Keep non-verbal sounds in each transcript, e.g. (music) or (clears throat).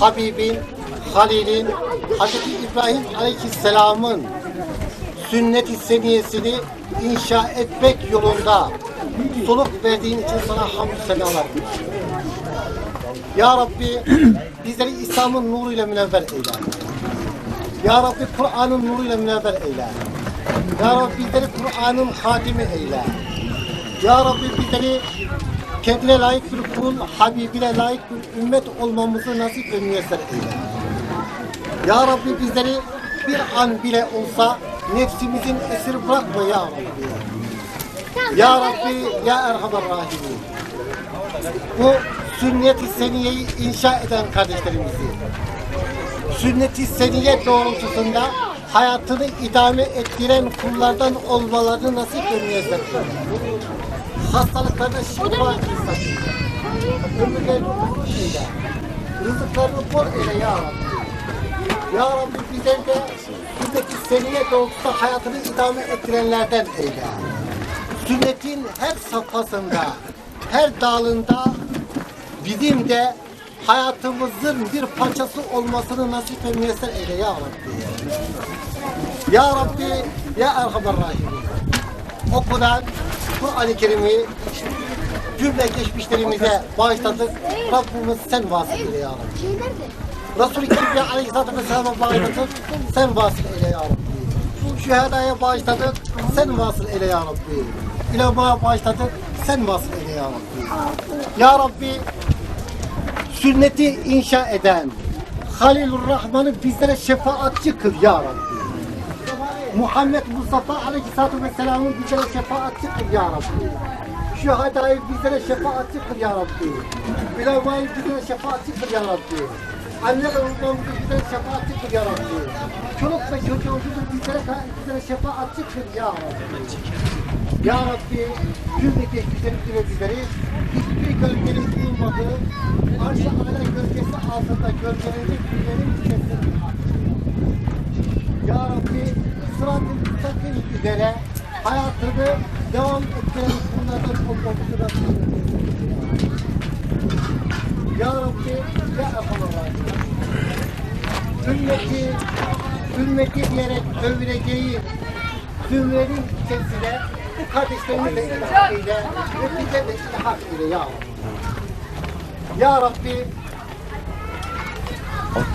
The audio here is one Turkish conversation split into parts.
Habibin, Halil'in, Hazreti İbrahim Aleyhisselam'ın sünnet-i seniyesini inşa etmek yolunda soluk verdiğin için sana hamdü senalar. Ya Rabbi (clears throat) bizleri İslam'ın nuruyla münevver eyle. Ya Rabbi Kur'an'ın nuruyla münevver eyle. Ya Rabbi bizleri Kur'an'ın hatimi eyle. Ya Rabbi bizleri kendine layık bir kul, Habibine layık bir ümmet olmamızı nasip ve müyesser eyle. Ya Rabbi bizleri bir an bile olsa nefsimizin esir bırakma ya Rabbi. Ya Rabbi, ya Erhamer Rahimin. Bu sünnet-i seniyeyi inşa eden kardeşlerimizi, sünnet-i seniye doğrultusunda hayatını idame ettiren kullardan olmalarını nasip eyle. Hastalıklarına şifa ihsan Ömürlerini uzun eyle. Rızıklarını bol eyle ya Rabbi. Ya Rabbi bizler de sünnet-i seniye doğrultusunda hayatını idame ettirenlerden eyle. Sünnetin her safhasında, her dalında bizim de hayatımızın bir parçası olmasını nasip ve müyesser eyle ya Rabbi. Ya Rabbi, ya Erhamer Rahimin. Okunan Kur'an-ı Kerim'i cümle geçmişlerimize bağışladık. Rabbimiz sen vasıl eyle ya Rabbi. Resul-i Kibriya Aleyhisselatü Vesselam'a bağışladık. Sen vasıl eyle ya Rabbi. Şühedaya bağışladık. Sen vasıl eyle ya Rabbi. Ulemaya bağışladık. Sen vasıl eyle ya Rabbi. Ya Rabbi sünneti inşa eden Halilur Rahman'ı bizlere şefaatçi kıl ya Rabbi. Muhammed Mustafa Aleyhisselatü Vesselam'ın bizlere şefaatçi kıl ya Rabbi. Şühedayı bizlere şefaatçi kıl ya Rabbi. Ulemayı bizlere şefaatçi kıl ya Rabbi. Anne ve babamızı bizlere şefaatçi kıl ya Rabbi. Çoluk ve çocuğumuzu bizlere, bizlere şefaatçi kıl ya Rabbi. Ya Rabbi cümleki güzellikli ve bizleri hiçbir gölgenin bulunmadığı arş-ı ala gölgesi altında gölgelenecek günlerin içerisinde Ya Rabbi sırat-ı müstakim üzere hayatını devam ettiren kullardan olmamızı eylesin. Ya Rabbi ya Erhamer Ümmeti, ümmeti diyerek övüleceği zümrenin içerisine bu kardeşlerimizle ilhak eyle ve bize de ilhak eyle ya Rabbi. Ya Rabbi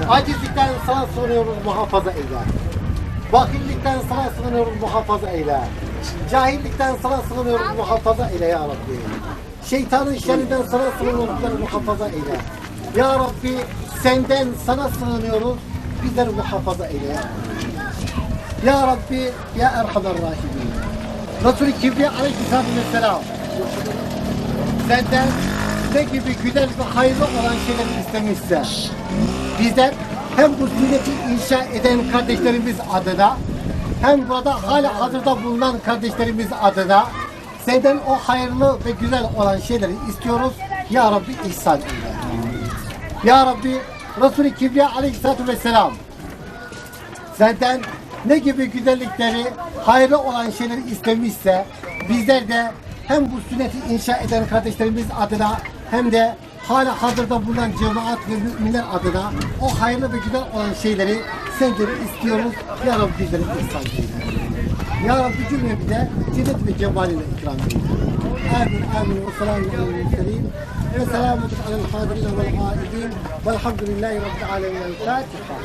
acizlikten sana sığınıyoruz muhafaza eyle. Bakillikten sana sığınıyoruz muhafaza eyle. Cahillikten sana sığınıyoruz muhafaza eyle ya Rabbi. Şeytanın şerrinden sana sığınıyoruz muhafaza eyle. Ya Rabbi senden sana sığınıyoruz bizleri muhafaza eyle ya. Ya Rabbi ya Erhamer Rahimin. Resul-i Kibriya Aleyhisselatü Vesselam senden ne gibi güzel ve hayırlı olan şeyler istemişse bizler hem bu sünneti inşa eden kardeşlerimiz adına hem burada hala hazırda bulunan kardeşlerimiz adına senden o hayırlı ve güzel olan şeyleri istiyoruz. Ya Rabbi ihsan eyle. Ya Rabbi Resul-i Kibriya Aleyhisselatü Vesselam senden ne gibi güzellikleri, hayırlı olan şeyleri istemişse bizler de hem bu sünneti inşa eden kardeşlerimiz adına hem de hala hazırda bulunan cemaat ve müminler adına o hayırlı ve güzel olan şeyleri senden istiyoruz. Ya Rabbi bizlere ihsan eyle. Ya Rabbi cümlemize cennet ve cemaline ikram eyle. آمن آمن والسلام على المرسلين وسلامة على الحاضرين والغائبين والحمد لله رب العالمين الفاتحة